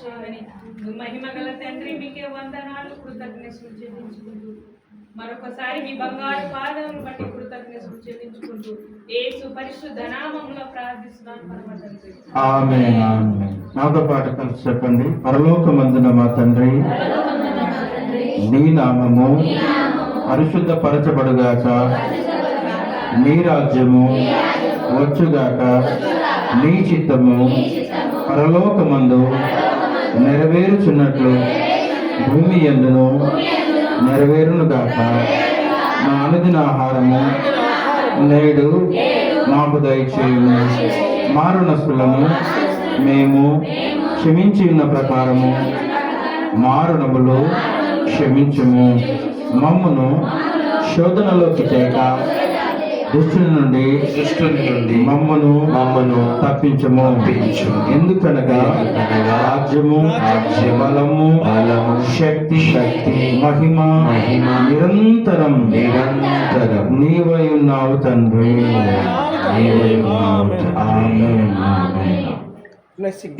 చేయమని మహిమ గల తండ్రి మీకే వందనాలు. కృతజ్ఞతలు చెల్లించుకుంటూ మరొకసారి మీ బంగారు పాదములు బట్టి కృతజ్ఞతలు చెల్లించుకుంటూ ఏసు పరిశుద్ధ నామంలో ప్రార్థిస్తున్నాను పరమ తండ్రి ఆమె నాతో పాటు కలిసి చెప్పండి. పరలోకమందున మా తండ్రి నీ నామము పరిశుద్ధ పరచబడుగాక నీ రాజ్యము వచ్చుగాక నీ చిత్తము పరలోకమందు నెరవేరుచున్నట్లు భూమి ఎందును నెరవేరునుగాక నా అనుదిన ఆహారము నేడు మాకు దయచేయుము. మారునస్తులను మేము క్షమించి ఉన్న ప్రకారము మారునములు క్షమించుము. మమ్మును శోధనలోకి తేక దుష్టుని నుండి దుష్టుని నుండి మమ్మను మమ్మను తప్పించము. తప్పించుము. ఎందుకనగా రాజ్యము బలము బలము, శక్తి శక్తి, మహిమ మహిమ, నిరంతరం నిరంతరం నీవై ఉన్నావు తండ్రి. నీవై ఉన్నావు.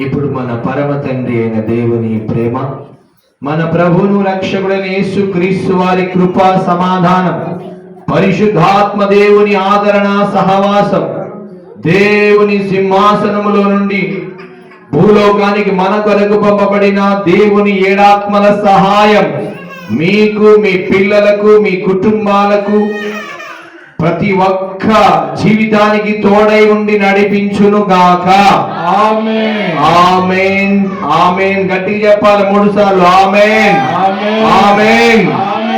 ఇప్పుడు మన పరమ తండ్రి అయిన దేవుని ప్రేమ మన ప్రభును రక్షకుడైన యేసు క్రీస్తు వారి కృపా సమాధానం పరిశుద్ధాత్మ దేవుని ఆదరణ సహవాసం దేవుని సింహాసనములో నుండి భూలోకానికి మన కొరకు పంపబడిన దేవుని ఏడాత్మల సహాయం మీకు మీ పిల్లలకు మీ కుటుంబాలకు ప్రతి ఒక్క జీవితానికి తోడై ఉండి నడిపించును గాక. ఆమేన్. ఆమేన్. గట్టి చెప్పాలి మూడు సార్లు ఆమేన్. ఆమేన్. ఆమేన్.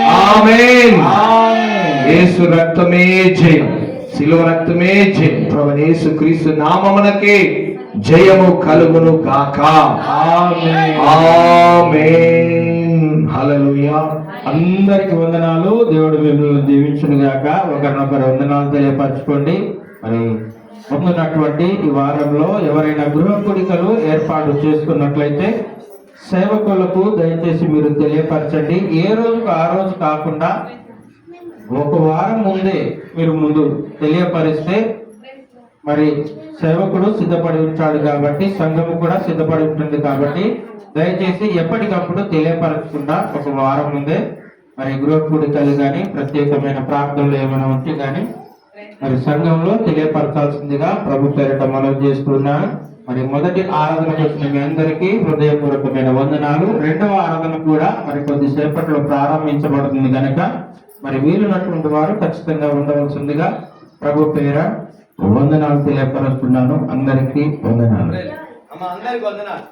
ఆమేన్. యేసు రక్తమే జయం. శిలువ రక్తమే జయం. ప్రభు యేసు క్రీస్తు నామమునకే జయము కలుగును గాక. ఆమేన్. హల్లెలూయా. అందరికి వందనాలు. దేవుడు మిమ్మల్ని దీవించును గాక. ఒకరినొకరు వందనాలు తెలియపరచుకోండి. మరి ముందున్నటువంటి ఈ వారంలో ఎవరైనా గృహ కుడికలు ఏర్పాటు చేసుకున్నట్లయితే సేవకులకు దయచేసి మీరు తెలియపరచండి. ఏ రోజుకు ఆ రోజు కాకుండా ఒక వారం ముందే మీరు ముందు తెలియపరిస్తే మరి సేవకుడు సిద్ధపడి ఉంటాడు కాబట్టి సంఘము కూడా సిద్ధపడి ఉంటుంది కాబట్టి దయచేసి ఎప్పటికప్పుడు తెలియపరచకుండా ఒక వారం ముందే మరి గృహకుడికలు కానీ ప్రత్యేకమైన ప్రార్థనలు ఏమైనా ఉంటే కానీ మరి సంఘంలో తెలియపరచాల్సిందిగా ప్రభు పేరిట మనం చేస్తున్నాను మరి మొదటి ఆరాధనకు వచ్చిన మీ అందరికీ హృదయపూర్వకమైన వందనాలు. రెండవ ఆరాధన కూడా మరి కొద్దిసేపట్లో ప్రారంభించబడుతుంది కనుక మరి వీలున్నటువంటి వారు ఖచ్చితంగా ఉండవలసిందిగా ప్రభు పేర వందనాలు తెలియపరుస్తున్నాను. అందరికీ వందనాలు. అందరికి వందనాలు.